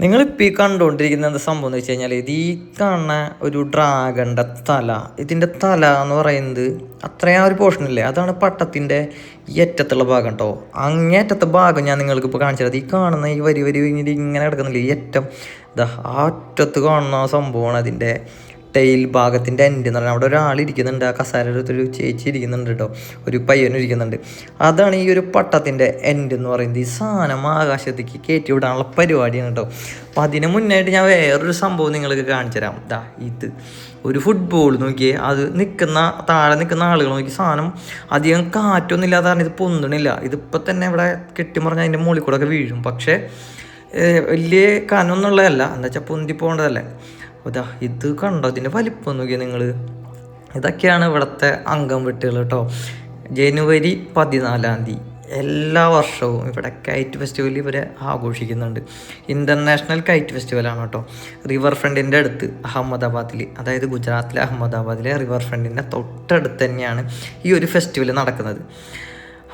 നിങ്ങളിപ്പോൾ ഈ കണ്ടുകൊണ്ടിരിക്കുന്ന എന്താ സംഭവം എന്ന് വെച്ച് കഴിഞ്ഞാൽ ഇത് ഈ കാണുന്ന ഒരു ഡ്രാഗണിന്റെ തല ഇതിന്റെ തല എന്ന് പറയുന്നത് അത്രയും ആ ഒരു പോർഷൻ ഇല്ലേ? അതാണ് പട്ടത്തിന്റെ ഈ അറ്റത്തുള്ള ഭാഗം കേട്ടോ അങ്ങേറ്റത്തെ ഭാഗം ഞാൻ നിങ്ങൾക്ക് ഇപ്പോൾ കാണിച്ചു തരാം. ഈ കാണുന്ന ഈ വരി വരി ഇങ്ങനെ കിടക്കുന്നില്ല? ഈ അറ്റം. ഇതാ ആ അറ്റത്ത് കാണുന്ന സംഭവമാണ് അതിന്റെ ടെയിൽ ഭാഗത്തിന്റെ എൻഡ് എന്ന് പറഞ്ഞാൽ അവിടെ ഒരാൾ ഇരിക്കുന്നുണ്ട് ആ കസാരയുടെ അടുത്തൊരു ചേച്ചി ഇരിക്കുന്നുണ്ട് കേട്ടോ ഒരു പയ്യനും ഇരിക്കുന്നുണ്ട്. അതാണ് ഈ ഒരു പട്ടത്തിന്റെ എൻഡ് എന്ന് പറയുന്നത്. ഈ സാധനം ആകാശത്തേക്ക് കയറ്റി വിടാനുള്ള പരിപാടിയാണ് കേട്ടോ അപ്പോൾ അതിന് മുന്നായിട്ട് ഞാൻ വേറൊരു സംഭവം നിങ്ങൾക്ക് കാണിച്ചു തരാം ദാ ഇത് ഒരു ഫുട്ബോൾ നോക്കിയേ. അത് നിൽക്കുന്ന താഴെ നിൽക്കുന്ന ആളുകൾ നോക്കി സാധനം അധികം കാറ്റൊന്നും ഇല്ലാതെ കാരണം ഇത് പൊന്തണില്ല. ഇതിപ്പോൾ തന്നെ ഇവിടെ കെട്ടിമറിഞ്ഞ് അതിന്റെ മുകളിൽ കൂടെ ഒക്കെ വീഴും. പക്ഷേ വലിയ കനമൊന്നുള്ളതല്ല എന്താ വെച്ചാൽ പൊന്തി പോകേണ്ടതല്ലേ? ഇതാ ഇത് കണ്ടോ? ഇതിന്റെ വലിപ്പം നോക്കിയാൽ നിങ്ങൾ ഇതൊക്കെയാണ് ഇവിടുത്തെ അംഗം വെട്ടുകൾ കേട്ടോ. ജനുവരി പതിനാലാം തീയതി. എല്ലാ വർഷവും ഇവിടെ കൈറ്റ് ഫെസ്റ്റിവൽ ഇവരെ ആഘോഷിക്കുന്നുണ്ട്. ഇന്റർനാഷണൽ കൈറ്റ് ഫെസ്റ്റിവലാണ് കേട്ടോ. റിവർ ഫ്രണ്ടിന്റെ അടുത്ത് അഹമ്മദാബാദിൽ അതായത് ഗുജറാത്തിലെ അഹമ്മദാബാദിലെ റിവർ ഫ്രണ്ടിന്റെ തൊട്ടടുത്ത് തന്നെയാണ് ഈ ഒരു ഫെസ്റ്റിവൽ നടക്കുന്നത്.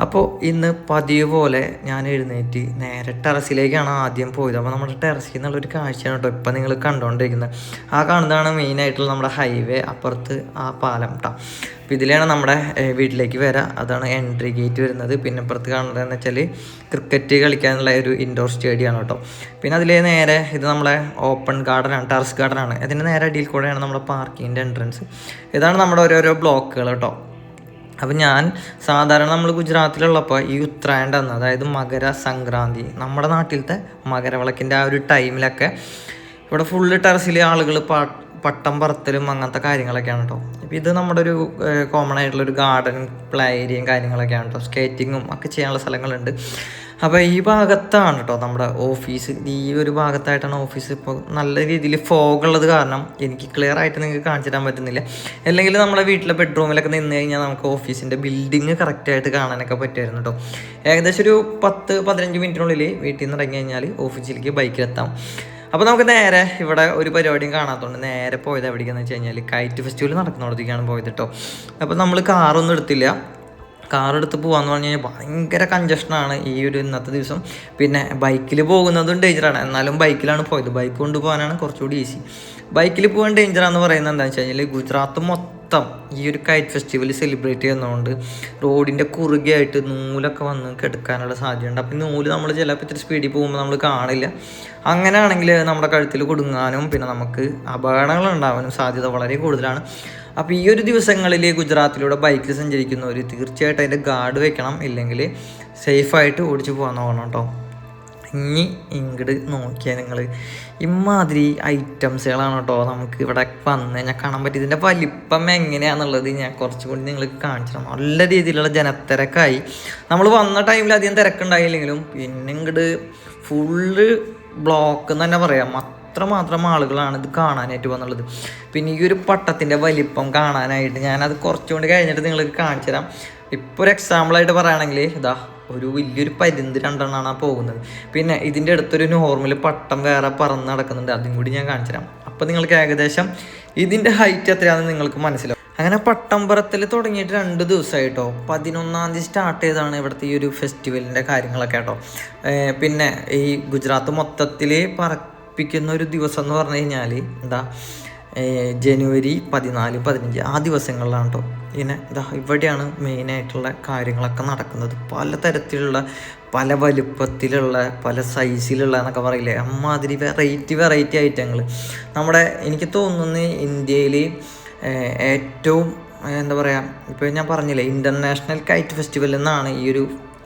അപ്പോൾ ഇന്ന് പതിവ് പോലെ ഞാൻ എഴുന്നേറ്റ് നേരെ ടെറസിലേക്കാണ് ആദ്യം പോയത്. അപ്പോൾ നമ്മുടെ ടെറസിൽ നിന്നുള്ളൊരു കാഴ്ചയാണ് കേട്ടോ ഇപ്പം നിങ്ങൾ കണ്ടുകൊണ്ടിരിക്കുന്നത് ആ കാണുന്നതാണ് മെയിനായിട്ടുള്ള നമ്മുടെ ഹൈവേ അപ്പുറത്ത് ആ പാലം കേട്ടോ അപ്പോൾ ഇതിലാണ് നമ്മുടെ വീട്ടിലേക്ക് വരാം. അതാണ് എൻട്രി ഗേറ്റ് വരുന്നത്. പിന്നെ അപ്പുറത്ത് കാണുന്നതെന്ന് വെച്ചാൽ ക്രിക്കറ്റ് കളിക്കാനുള്ള ഒരു ഇൻഡോർ സ്റ്റേഡിയമാണ് കേട്ടോ പിന്നെ അതിലേ നേരെ ഇത് നമ്മുടെ ഓപ്പൺ ഗാർഡനാണ് ടെറസ് ഗാർഡനാണ് ഇതിന്റെ നേരെ അടിയിൽ കൂടെയാണ് നമ്മുടെ പാർക്കിങ്ങിന്റെ എൻട്രൻസ് ഇതാണ് നമ്മുടെ ഓരോരോ ബ്ലോക്കുകൾ കേട്ടോ അപ്പം ഞാൻ സാധാരണ നമ്മൾ ഗുജറാത്തിലുള്ളപ്പോൾ ഈ ഉത്തരായണ്ടെന്ന് അതായത് മകര സംക്രാന്തി നമ്മുടെ നാട്ടിലത്തെ മകരവിളക്കിന്റെ ആ ഒരു ടൈമിലൊക്കെ ഇവിടെ ഫുള്ള് ടെറസിൽ ആളുകൾ പട്ടം പറത്തലും അങ്ങനത്തെ കാര്യങ്ങളൊക്കെയാണ് കേട്ടോ ഇപ്പം ഇത് നമ്മുടെ ഒരു കോമൺ ആയിട്ടുള്ള ഒരു ഗാർഡൻ പ്ലേ ഏരിയയും കാര്യങ്ങളൊക്കെയാണ് കേട്ടോ സ്കേറ്റിങ്ങും ഒക്കെ ചെയ്യാനുള്ള സ്ഥലങ്ങളുണ്ട്. അപ്പോൾ ഈ ഭാഗത്താണ് കേട്ടോ നമ്മുടെ ഓഫീസ് ഈ ഒരു ഭാഗത്തായിട്ടാണ് ഓഫീസ് ഇപ്പോൾ നല്ല രീതിയിൽ ഫോഗ് ഉള്ളത് കാരണം എനിക്ക് ക്ലിയർ ആയിട്ട് നിങ്ങൾക്ക് കാണിച്ചു തരാൻ പറ്റുന്നില്ല. അല്ലെങ്കിൽ നമ്മുടെ വീട്ടിലെ ബെഡ്റൂമിലൊക്കെ നിന്ന് കഴിഞ്ഞാൽ നമുക്ക് ഓഫീസിന്റെ ബിൽഡിങ് കറക്റ്റായിട്ട് കാണാനൊക്കെ പറ്റുമായിരുന്നു കേട്ടോ ഏകദേശം ഒരു പത്ത് പതിനഞ്ച് മിനിറ്റിനുള്ളിൽ വീട്ടിൽ നിന്ന് ഇറങ്ങി കഴിഞ്ഞാൽ ഓഫീസിലേക്ക് ബൈക്കിലെത്താം അപ്പോൾ നമുക്ക് നേരെ ഇവിടെ ഒരു പരിപാടിയും കാണാത്തതുകൊണ്ട് നേരെ പോയത് എവിടേക്കാന്ന് വെച്ച് കഴിഞ്ഞാൽ കൈറ്റ് ഫെസ്റ്റിവൽ നടക്കുന്നിടത്തേക്കാണ് പോയത് കേട്ടോ അപ്പോൾ നമ്മൾ കാറൊന്നും എടുത്തില്ല. കാർ എടുത്ത് പോകാന്ന് പറഞ്ഞു കഴിഞ്ഞാൽ ഭയങ്കര കഞ്ചഷനാണ് ഈ ഒരു ഇന്നത്തെ ദിവസം. പിന്നെ ബൈക്കിൽ പോകുന്നതും ഡേഞ്ചറാണ് എന്നാലും ബൈക്കിലാണ് പോയത്. ബൈക്ക് കൊണ്ട് പോകാനാണ് കുറച്ചുകൂടി ഈസി ബൈക്കിൽ പോകാൻ ഡേഞ്ചറാന്ന് പറയുന്നത് എന്താണെന്ന് വെച്ച് കഴിഞ്ഞാൽ ഗുജറാത്ത് മൊത്തം ഈ ഒരു കൈറ്റ് ഫെസ്റ്റിവൽ സെലിബ്രേറ്റ് ചെയ്യുന്നതുകൊണ്ട് റോഡിന്റെ കുറുകെ ആയിട്ട് നൂലൊക്കെ വന്ന് കെടുക്കാനുള്ള സാധ്യതയുണ്ട്. അപ്പം നൂൽ നമ്മൾ ചിലപ്പോൾ ഇത്തിരി സ്പീഡിൽ പോകുമ്പോൾ നമ്മൾ കാണില്ല. അങ്ങനെയാണെങ്കിൽ നമ്മുടെ കഴുത്തിൽ കുടുങ്ങാനും പിന്നെ നമുക്ക് അപകടങ്ങൾ ഉണ്ടാവാനും സാധ്യത വളരെ കൂടുതലാണ്. അപ്പോൾ ഈ ഒരു ദിവസങ്ങളിൽ ഗുജറാത്തിലൂടെ ബൈക്കിൽ സഞ്ചരിക്കുന്നവർ തീർച്ചയായിട്ടും അതിന്റെ ഗാർഡ് വെക്കണം. ഇല്ലെങ്കിൽ സേഫായിട്ട് ഓടിച്ചു പോകാൻ നോക്കണം കേട്ടോ ഇനി ഇങ്ങോട്ട് നോക്കിയാൽ നിങ്ങൾ ഇമാതിരി ഐറ്റംസുകളാണ് കേട്ടോ നമുക്ക് ഇവിടെ വന്ന്. കഴിഞ്ഞാൽ കാണാൻ പറ്റും ഇതിന്റെ വലിപ്പം എങ്ങനെയാണെന്നുള്ളത് ഞാൻ കുറച്ചും കൂടി നിങ്ങൾക്ക് കാണിച്ചു നല്ല രീതിയിലുള്ള ജനത്തിരക്കായി. നമ്മൾ വന്ന ടൈമിൽ അധികം തിരക്കുണ്ടായില്ലെങ്കിലും പിന്നെ ഇങ്ങോട്ട് ഫുള്ള് ബ്ലോക്ക് എന്ന് തന്നെ പറയാം. അത്രമാത്രം ആളുകളാണ് ഇത് കാണാനായിട്ട് വന്നുള്ളത്. പിന്നെ ഈ ഒരു പട്ടത്തിന്റെ വലിപ്പം കാണാനായിട്ട് ഞാനത് കുറച്ചുകൊണ്ട് കഴിഞ്ഞിട്ട് നിങ്ങൾക്ക് കാണിച്ചു തരാം. ഇപ്പോൾ ഒരു എക്സാമ്പിളായിട്ട് പറയുകയാണെങ്കിൽ ഇതാ ഒരു വലിയൊരു പരുന്ത് രണ്ടെണ്ണമാണ് പോകുന്നത്. പിന്നെ ഇതിന്റെ അടുത്തൊരു നോർമൽ പട്ടം വേറെ പറന്ന് നടക്കുന്നുണ്ട്. അതും കൂടി ഞാൻ കാണിച്ചു തരാം. അപ്പോൾ നിങ്ങൾക്ക് ഏകദേശം ഇതിന്റെ ഹൈറ്റ് എത്രയാണെന്ന് നിങ്ങൾക്ക് മനസ്സിലാവും. അങ്ങനെ പട്ടംപുറത്തിൽ തുടങ്ങിയിട്ട് രണ്ട് ദിവസമായിട്ടോ പതിനൊന്നാം തീയതി സ്റ്റാർട്ട് ചെയ്താണ് ഇവിടുത്തെ ഈ ഒരു ഫെസ്റ്റിവലിന്റെ കാര്യങ്ങളൊക്കെ കേട്ടോ പിന്നെ ഈ ഗുജറാത്ത് മൊത്തത്തിൽ പറപ്പിക്കുന്ന ഒരു ദിവസം എന്ന് പറഞ്ഞു കഴിഞ്ഞാൽ എന്താ ജനുവരി പതിനാല് പതിനഞ്ച് ആ ദിവസങ്ങളിലാണ് കേട്ടോ ഇങ്ങനെ ഇതാ ഇവിടെയാണ് മെയിനായിട്ടുള്ള കാര്യങ്ങളൊക്കെ നടക്കുന്നത്. പല തരത്തിലുള്ള പല വലുപ്പത്തിലുള്ള പല സൈസിലുള്ള എന്നൊക്കെ പറയില്ലേ അമ്മാതിരി വെറൈറ്റി വെറൈറ്റി ഐറ്റങ്ങൾ നമ്മുടെ എനിക്ക് തോന്നുന്നത് ഇന്ത്യയിൽ ഏറ്റവും എന്താ പറയുക ഇപ്പോൾ ഞാൻ പറഞ്ഞില്ലേ ഇന്റർനാഷണൽ കൈറ്റ് ഫെസ്റ്റിവൽ എന്നാണ് ഈ ഒരു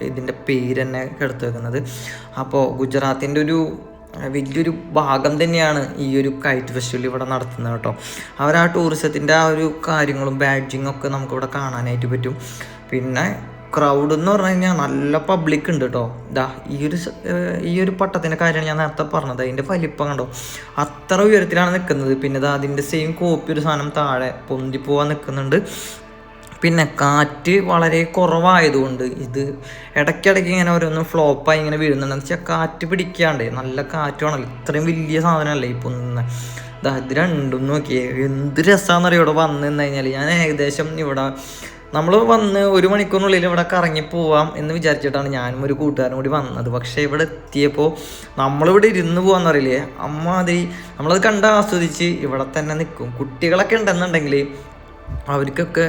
ഇതിന്റെ പേര് തന്നെ എടുത്തു വെക്കുന്നത്. അപ്പോൾ ഗുജറാത്തിന്റെ ഒരു വലിയൊരു ഭാഗം തന്നെയാണ് ഈ ഒരു കൈറ്റ് ഫെസ്റ്റിവൽ ഇവിടെ നടത്തുന്നത് കേട്ടോ. അവർ ആ ടൂറിസത്തിന്റെ ആ ഒരു കാര്യങ്ങളും ബാഡ്ജിങ്ങും ഒക്കെ നമുക്കിവിടെ കാണാനായിട്ട് പറ്റും. പിന്നെ ക്രൗഡ് എന്ന് പറഞ്ഞു കഴിഞ്ഞാൽ നല്ല പബ്ലിക് ഉണ്ട് കേട്ടോ. ഇതാ ഈ ഒരു ഈ ഒരു പട്ടത്തിന്റെ കാര്യമാണ് ഞാൻ നേരത്തെ പറഞ്ഞത്. അതിന്റെ വലിപ്പം കണ്ടോ? അത്ര ഉയരത്തിലാണ് നിൽക്കുന്നത്. പിന്നെ ദാ അതിന്റെ സെയിം കോപ്പി ഒരു സാധനം താഴെ പൊന്തി പോവാൻ നിൽക്കുന്നുണ്ട്. പിന്നെ കാറ്റ് വളരെ കുറവായതുകൊണ്ട് ഇത് ഇടയ്ക്കിടയ്ക്ക് ഇങ്ങനെ ഓരോന്ന് ഫ്ലോപ്പായി ഇങ്ങനെ വീഴുന്നുണ്ടെന്ന് വെച്ചാൽ കാറ്റ് പിടിക്കാണ്ട് നല്ല കാറ്റ് വേണമല്ലോ ഇത്രയും വലിയ സാധനമല്ലേ ഇപ്പം നിന്ന്. ഇത് രണ്ടും നോക്കിയേ. എന്ത് രസമാണെന്നറിയോ ഇവിടെ വന്നു നിന്ന് കഴിഞ്ഞാൽ ഞാൻ ഏകദേശം ഇവിടെ നമ്മൾ വന്ന് ഒരു മണിക്കൂറിനുള്ളിൽ ഇവിടെ കറങ്ങി പോവാം എന്ന് വിചാരിച്ചിട്ടാണ് ഞാനും ഒരു കൂട്ടുകാരനും കൂടി വന്നത്. പക്ഷേ ഇവിടെ എത്തിയപ്പോൾ നമ്മളിവിടെ ഇരുന്ന് പോകാന്നറിയില്ലേ അമ്മാതിരി നമ്മളത് കണ്ട് ആസ്വദിച്ച് ഇവിടെ തന്നെ നിൽക്കും. കുട്ടികളൊക്കെ ഉണ്ടെന്നുണ്ടെങ്കിൽ അവർക്കൊക്കെ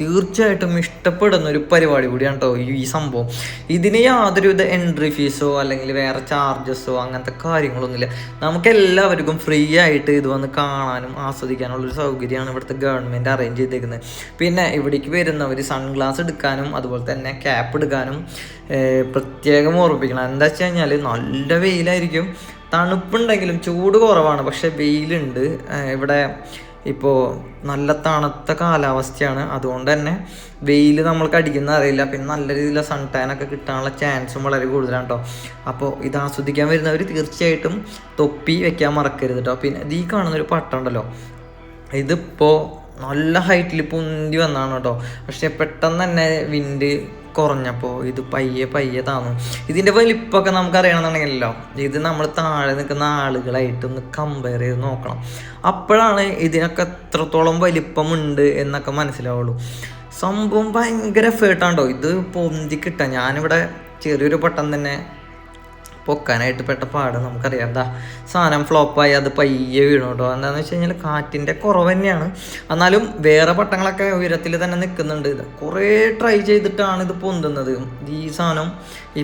തീർച്ചയായിട്ടും ഇഷ്ടപ്പെടുന്ന ഒരു പരിപാടി കൂടിയാണ് കേട്ടോ ഈ സംഭവം. ഇതിന് യാതൊരുവിധ എൻട്രി ഫീസോ അല്ലെങ്കിൽ വേറെ ചാർജസോ അങ്ങനത്തെ കാര്യങ്ങളൊന്നുമില്ല. നമുക്ക് എല്ലാവർക്കും ഫ്രീ ആയിട്ട് ഇത് വന്ന് കാണാനും ആസ്വദിക്കാനുള്ള ഒരു സൗകര്യമാണ് ഇവിടുത്തെ ഗവൺമെന്റ് അറേഞ്ച് ചെയ്തേക്കുന്നത്. പിന്നെ ഇവിടേക്ക് വരുന്നവർ സൺഗ്ലാസ് എടുക്കാനും അതുപോലെ തന്നെ ക്യാപ്പ് എടുക്കാനും പ്രത്യേകം ഓർമ്മിപ്പിക്കണം. എന്താ വെച്ച് കഴിഞ്ഞാൽ നല്ല വെയിലായിരിക്കും. തണുപ്പുണ്ടെങ്കിലും ചൂട് കുറവാണ്. പക്ഷെ വെയിലുണ്ട്. ഇവിടെ ഇപ്പോൾ നല്ല തണുത്ത കാലാവസ്ഥയാണ്. അതുകൊണ്ട് തന്നെ വെയിൽ നമ്മൾക്ക് അടിക്കുന്ന അറിയില്ല. പിന്നെ നല്ല രീതിയിലുള്ള സൺ ടാൻ ഒക്കെ കിട്ടാനുള്ള ചാൻസും വളരെ കൂടുതലാണ് കേട്ടോ അപ്പോൾ ഇത് ആസ്വദിക്കാൻ വരുന്നവർ തീർച്ചയായിട്ടും തൊപ്പി വെക്കാൻ മറക്കരുത് കേട്ടോ പിന്നെ ഈ കാണുന്നൊരു പട്ടം ഉണ്ടല്ലോ ഇതിപ്പോൾ നല്ല ഹൈറ്റിൽ പൊന്തി വന്നാണ് കേട്ടോ പക്ഷെ പെട്ടെന്ന് തന്നെ വിൻഡ് കുറഞ്ഞപ്പോൾ ഇത് പയ്യെ പയ്യെ താന്നു. ഇതിന്റെ വലിപ്പമൊക്കെ നമുക്ക് അറിയണമെന്നുണ്ടെങ്കിലല്ലോ ഇത് നമ്മൾ താഴെ നിൽക്കുന്ന ആളുകളായിട്ട് ഒന്ന് കമ്പയർ ചെയ്ത് നോക്കണം. അപ്പോഴാണ് ഇതിനൊക്കെ എത്രത്തോളം വലിപ്പമുണ്ട് എന്നൊക്കെ മനസ്സിലാവുള്ളൂ. സംഭവം ഭയങ്കര എഫേർട്ടാണ്ടോ ഇത് പൊന്തി കിട്ടാൻ. ഞാനിവിടെ ചെറിയൊരു പട്ടം തന്നെ പൊക്കാനായിട്ട് പെട്ട പാട് നമുക്കറിയാം. എന്താ സാധനം ഫ്ലോപ്പായി അത് പയ്യെ വീണു കേട്ടോ എന്താണെന്ന് വെച്ച് കഴിഞ്ഞാൽ കാറ്റിന്റെ കുറവ് തന്നെയാണ്. എന്നാലും വേറെ പട്ടങ്ങളൊക്കെ ഉയരത്തിൽ തന്നെ നിൽക്കുന്നുണ്ട്. ഇത് കുറേ ട്രൈ ചെയ്തിട്ടാണ് ഇത് പൊന്തുന്നത്. ഈ സാധനം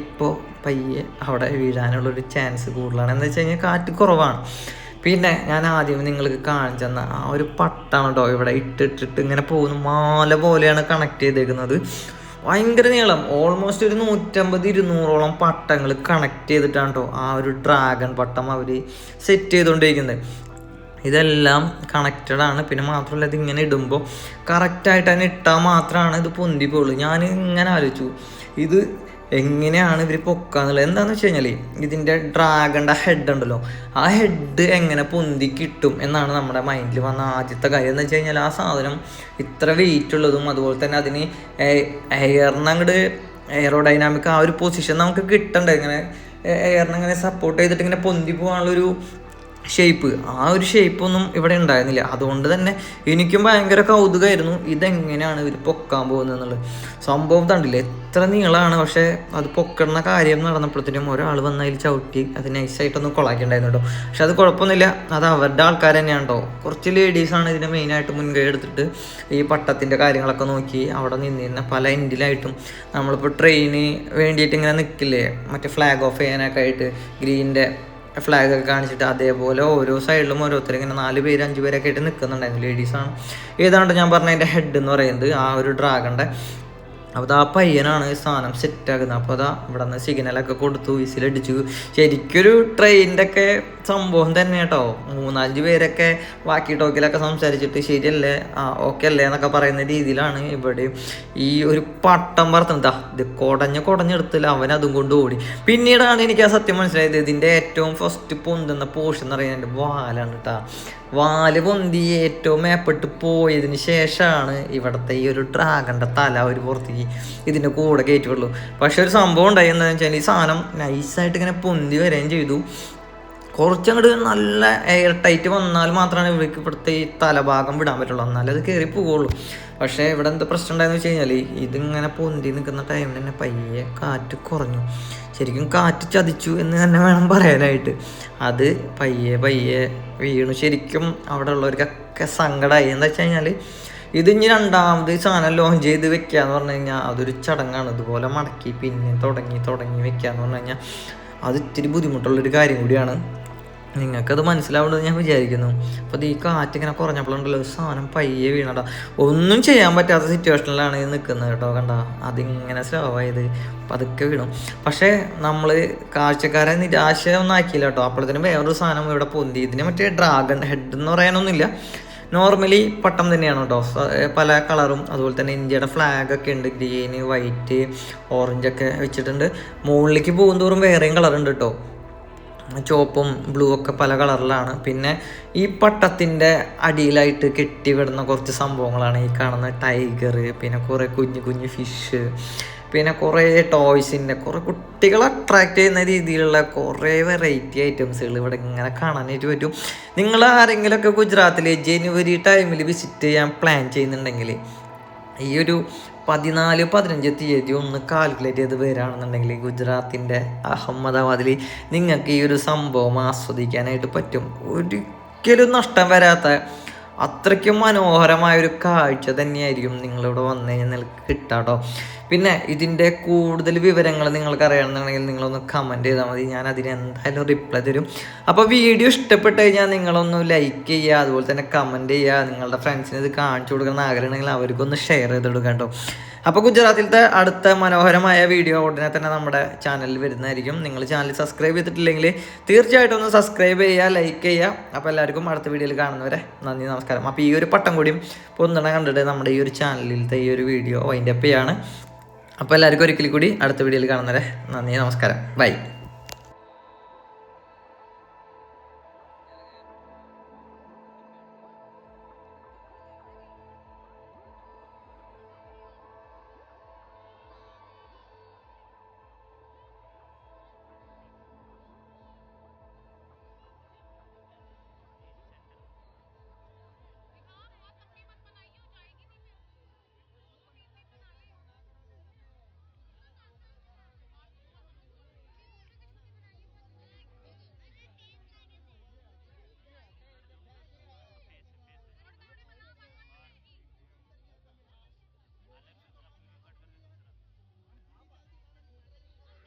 ഇപ്പോൾ പയ്യെ അവിടെ വീഴാനുള്ളൊരു ചാൻസ് കൂടുതലാണ്. എന്താ വെച്ച് കഴിഞ്ഞാൽ കാറ്റ് കുറവാണ്. പിന്നെ ഞാൻ ആദ്യം നിങ്ങൾക്ക് കാണിച്ചു തന്ന ആ ഒരു പട്ടാണ് കേട്ടോ ഇവിടെ ഇട്ടിട്ടിട്ട് ഇങ്ങനെ പോകുന്നു. മാല പോലെയാണ് കണക്ട് ചെയ്തേക്കുന്നത്. ഭയങ്കര നീളം. ഓൾമോസ്റ്റ് ഒരു നൂറ്റമ്പത് ഇരുന്നൂറോളം പട്ടങ്ങൾ കണക്ട് ചെയ്തിട്ടാണ് കേട്ടോ ആ ഒരു ഡ്രാഗൺ പട്ടം അവർ സെറ്റ് ചെയ്തുകൊണ്ടിരിക്കുന്നത് ഇതെല്ലാം കണക്റ്റഡ് ആണ്. പിന്നെ മാത്രമല്ല ഇത് ഇങ്ങനെ ഇടുമ്പോൾ കറക്റ്റായിട്ട് തന്നെ ഇട്ടാൽ മാത്രമാണ് ഇത് പൊന്തി പോകുള്ളൂ ഞാൻ ഇങ്ങനെ ആലോചിച്ചു. ഇത് എങ്ങനെയാണ് ഇവർ പൊക്കാന്നുള്ളത് എന്താണെന്ന് വെച്ച് കഴിഞ്ഞാൽ ഇതിന്റെ ഡ്രാഗണിന്റെ ഹെഡ് ഉണ്ടല്ലോ. ആ ഹെഡ് എങ്ങനെ പൊന്തി കിട്ടും എന്നാണ് നമ്മുടെ മൈൻഡിൽ വന്ന ആദ്യത്തെ കാര്യം. എന്ന് വെച്ച് കഴിഞ്ഞാൽ ആ സാധനം ഇത്ര വെയിറ്റ് ഉള്ളതും അതുപോലെ തന്നെ അതിന് എയറിന് അങ്ങോട്ട് എയറോഡൈനാമിക് ആ ഒരു പൊസിഷൻ നമുക്ക് കിട്ടണ്ടേ? ഇങ്ങനെ എയറിനെ ഇങ്ങനെ സപ്പോർട്ട് ചെയ്തിട്ട് ഇങ്ങനെ പൊന്തി പോകാനുള്ളൊരു ഷേപ്പ് ആ ഒരു ഷേപ്പ് ഒന്നും ഇവിടെ ഉണ്ടായിരുന്നില്ല. അതുകൊണ്ട് തന്നെ എനിക്കും ഭയങ്കര കൗതുകമായിരുന്നു. ഇതെങ്ങനെയാണ് ഇവർ പൊക്കാൻ പോകുന്നത് എന്നുള്ളത്. സംഭവം തണ്ടില്ല എത്ര നീളമാണ് പക്ഷേ അത് പൊക്കണ കാര്യം നടന്നപ്പോഴത്തേനും ഒരാൾ വന്ന് അതിൽ ചവിട്ടി അത് നൈസായിട്ടൊന്ന് കൊളാക്കിണ്ടായിരുന്നു കേട്ടോ. പക്ഷെ അത് കുഴപ്പമൊന്നുമില്ല. അത് അവരുടെ ആൾക്കാർ തന്നെയാണ് കേട്ടോ. കുറച്ച് ലേഡീസാണ് ഇതിന് മെയിനായിട്ട് മുൻകൈ എടുത്തിട്ട് ഈ പട്ടത്തിന്റെ കാര്യങ്ങളൊക്കെ നോക്കി അവിടെ നിന്നിരുന്ന പല എൻഡിലായിട്ടും നമ്മളിപ്പോൾ ട്രെയിന് വേണ്ടിയിട്ട് ഇങ്ങനെ നിൽക്കില്ലേ മറ്റേ ഫ്ലാഗ് ഓഫ് ചെയ്യാനൊക്കെ ആയിട്ട് ഗ്രീന്റെ ഫ്ലാഗ് ഒക്കെ കാണിച്ചിട്ട് അതേപോലെ ഓരോ സൈഡിലും ഓരോരുത്തർ ഇങ്ങനെ നാല് പേര് അഞ്ച് പേരൊക്കെ ആയിട്ട് നിൽക്കുന്നുണ്ടായിരുന്നു ലേഡീസാണ് ഏതാണ്ട് ഞാൻ പറഞ്ഞ അതിന്റെ ഹെഡ് എന്ന് പറയുന്നത് ആ ഒരു ഡ്രാഗണിന്റെ അപ്പോൾ ആ പയ്യനാണ് സാധനം സെറ്റാക്കുന്നത് അപ്പോൾ അതാ ഇവിടെ നിന്ന് സിഗ്നലൊക്കെ കൊടുത്തു വിസിലടിച്ചു ശരിക്കൊരു ട്രെയിനിന്റെ ഒക്കെ സംഭവം തന്നെ കേട്ടോ മൂന്നാലഞ്ച് പേരൊക്കെ വാക്കി ടോക്കിലൊക്കെ സംസാരിച്ചിട്ട് ശരിയല്ലേ? ആ ഓക്കെ അല്ലേ എന്നൊക്കെ പറയുന്ന രീതിയിലാണ് ഇവിടെ ഈ ഒരു പട്ടം പറത്തുന്നത്. ഇത് കുടഞ്ഞ് കുടഞ്ഞെടുത്തില്ല അവൻ അതും കൊണ്ട് ഓടി. പിന്നീടാണ് എനിക്ക് ആ സത്യം മനസ്സിലായത് ഇതിന്റെ ഏറ്റവും ഫസ്റ്റ് പൊന്തുന്ന പോഷൻ എന്ന് പറയുന്നത് വാലാണ് കേട്ടോ വാൽ പൊന്തി ഏറ്റവും മേപ്പെട്ട് പോയതിന് ശേഷമാണ് ഇവിടുത്തെ ഈ ഒരു ഡ്രാഗന്റെ തല ഒരു പുറത്തേക്ക് ഇതിന്റെ കൂടെ കയറ്റുള്ളൂ പക്ഷെ ഒരു സംഭവം ഉണ്ടായി എന്താണെന്ന് വെച്ചാൽ ഈ സാധനം നൈസായിട്ട് ഇങ്ങനെ പൊന്തി വരികയും ചെയ്തു. കുറച്ചങ്ങോട്ട് നല്ല എയർ ടൈറ്റ് വന്നാൽ മാത്രമാണ് ഇവർക്ക് ഇവിടുത്തെ ഈ തലഭാഗം വിടാൻ പറ്റുള്ളൂ. എന്നാലും അത് കയറി പോവുള്ളൂ പക്ഷേ ഇവിടെ എന്താ പ്രശ്നം ഉണ്ടായെന്ന് വെച്ച് കഴിഞ്ഞാൽ ഇതിങ്ങനെ പൊന്തി നിൽക്കുന്ന ടൈമിൽ തന്നെ പയ്യെ കാറ്റ് കുറഞ്ഞു. ശരിക്കും കാറ്റ് ചതിച്ചു എന്ന് തന്നെ വേണം പറയാനായിട്ട്. അത് പയ്യെ പയ്യെ വീണു. ശരിക്കും അവിടെ ഉള്ളവർക്കൊക്കെ സങ്കടമായി എന്താ വെച്ച് കഴിഞ്ഞാൽ ഇത് ഇനി രണ്ടാമത് സാധനം ലോഞ്ച് ചെയ്ത് വെക്കുക എന്ന് പറഞ്ഞു കഴിഞ്ഞാൽ അതൊരു ചടങ്ങാണ്. ഇതുപോലെ മടക്കി പിന്നെ തുടങ്ങി തുടങ്ങി വെക്കുക എന്ന് പറഞ്ഞു കഴിഞ്ഞാൽ അത് ഇത്തിരി ബുദ്ധിമുട്ടുള്ളൊരു കാര്യം കൂടിയാണ്. നിങ്ങൾക്കത് മനസ്സിലാവുന്നത് ഞാൻ വിചാരിക്കുന്നു. അപ്പോൾ ഈ കാറ്റ് ഇങ്ങനെ കുറഞ്ഞപ്പോഴുണ്ടല്ലോ സാധനം പയ്യെ വീണടാ ഒന്നും ചെയ്യാൻ പറ്റാത്ത സിറ്റുവേഷനിലാണ് ഇത് നിൽക്കുന്നത് കേട്ടോ കണ്ട. അതിങ്ങനെ സ്ലോ ആയത്. പതുക്കെ വീണു. പക്ഷേ നമ്മൾ കാഴ്ചക്കാരെ നിരാശ ഒന്നും ആക്കിയില്ല കേട്ടോ. അപ്പോഴത്തേനും വേറൊരു സാധനം ഇവിടെ പൊന്തി. ഇതിന് മറ്റേ ഡ്രാഗൺ ഹെഡ് എന്ന് പറയാനൊന്നുമില്ല. നോർമലി പട്ടം തന്നെയാണ് കേട്ടോ. പല കളറും അതുപോലെ തന്നെ ഇന്ത്യയുടെ ഫ്ലാഗ് ഒക്കെ ഉണ്ട്. ഗ്രീന് വൈറ്റ് ഓറഞ്ച് ഒക്കെ വെച്ചിട്ടുണ്ട്. മുകളിലേക്ക് പോകും വേറെയും കളറുണ്ട് കേട്ടോ. ചുവപ്പും ബ്ലൂ ഒക്കെ പല കളറിലാണ് പിന്നെ ഈ പട്ടത്തിന്റെ അടിയിലായിട്ട് കെട്ടിവിടുന്ന കുറച്ച് സംഭവങ്ങളാണ് ഈ കാണുന്ന ടൈഗർ പിന്നെ കുറേ കുഞ്ഞു കുഞ്ഞു ഫിഷ് പിന്നെ കുറേ ടോയ്സിന്റെ കുറേ കുട്ടികളെ അട്രാക്റ്റ് ചെയ്യുന്ന രീതിയിലുള്ള കുറേ വെറൈറ്റി ഐറ്റംസുകൾ ഇവിടെ ഇങ്ങനെ കാണാനായിട്ട് പറ്റും. നിങ്ങൾ ആരെങ്കിലുമൊക്കെ ഗുജറാത്തിൽ ജനുവരി ടൈമിൽ വിസിറ്റ് ചെയ്യാൻ പ്ലാൻ ചെയ്യുന്നുണ്ടെങ്കിൽ ഈ ഒരു പതിനാല് പതിനഞ്ച് തീയതി ഒന്ന് കാൽക്കുലേറ്റ് ചെയ്ത് വരികയാണെന്നുണ്ടെങ്കിൽ ഗുജറാത്തിന്റെ അഹമ്മദാബാദിൽ നിങ്ങൾക്ക് ഈ ഒരു സംഭവം ആസ്വദിക്കാനായിട്ട് പറ്റും. ഒരിക്കലും നഷ്ടം വരാത്ത അത്രയ്ക്കും മനോഹരമായ ഒരു കാഴ്ച തന്നെയായിരിക്കും നിങ്ങളിവിടെ വന്നു കഴിഞ്ഞാൽ കിട്ടാട്ടോ. പിന്നെ ഇതിന്റെ കൂടുതൽ വിവരങ്ങൾ നിങ്ങൾക്ക് അറിയണമെന്നുണ്ടെങ്കിൽ നിങ്ങളൊന്ന് കമന്റ് ചെയ്താൽ മതി. ഞാൻ അതിന് എന്തായാലും റിപ്ലൈ തരും. അപ്പോൾ വീഡിയോ ഇഷ്ടപ്പെട്ട് കഴിഞ്ഞാൽ നിങ്ങളൊന്ന് ലൈക്ക് ചെയ്യുക അതുപോലെ തന്നെ കമന്റ് ചെയ്യുക. നിങ്ങളുടെ ഫ്രണ്ട്സിന് ഇത് കാണിച്ചു കൊടുക്കണം ആഗ്രഹമുണ്ടെങ്കിൽ അവർക്കൊന്ന് ഷെയർ ചെയ്ത് കൊടുക്കാം കേട്ടോ. അപ്പോൾ ഗുജറാത്തിലത്തെ അടുത്ത മനോഹരമായ വീഡിയോ ഉടനെ തന്നെ നമ്മുടെ ചാനലിൽ വരുന്നതായിരിക്കും. നിങ്ങൾ ചാനൽ സബ്സ്ക്രൈബ് ചെയ്തിട്ടില്ലെങ്കിൽ തീർച്ചയായിട്ടും ഒന്ന് സബ്സ്ക്രൈബ് ചെയ്യുക ലൈക്ക് ചെയ്യുക. അപ്പോൾ എല്ലാവർക്കും അടുത്ത വീഡിയോയിൽ കാണുന്നവരെ നന്ദി നമസ്കാരം. അപ്പോൾ ഈ ഒരു പട്ടം കൂടിയും പൊന്നണ കണ്ടിട്ട് നമ്മുടെ ഈ ഒരു ചാനലിലത്തെ ഈ ഒരു വീഡിയോ വൈൻഡപ്പ് ചെയ്യാണ്. അപ്പോൾ എല്ലാവർക്കും ഒരിക്കൽ കൂടി അടുത്ത വീഡിയോയിൽ കാണുന്നവരെ നന്ദി നമസ്കാരം. ബൈ.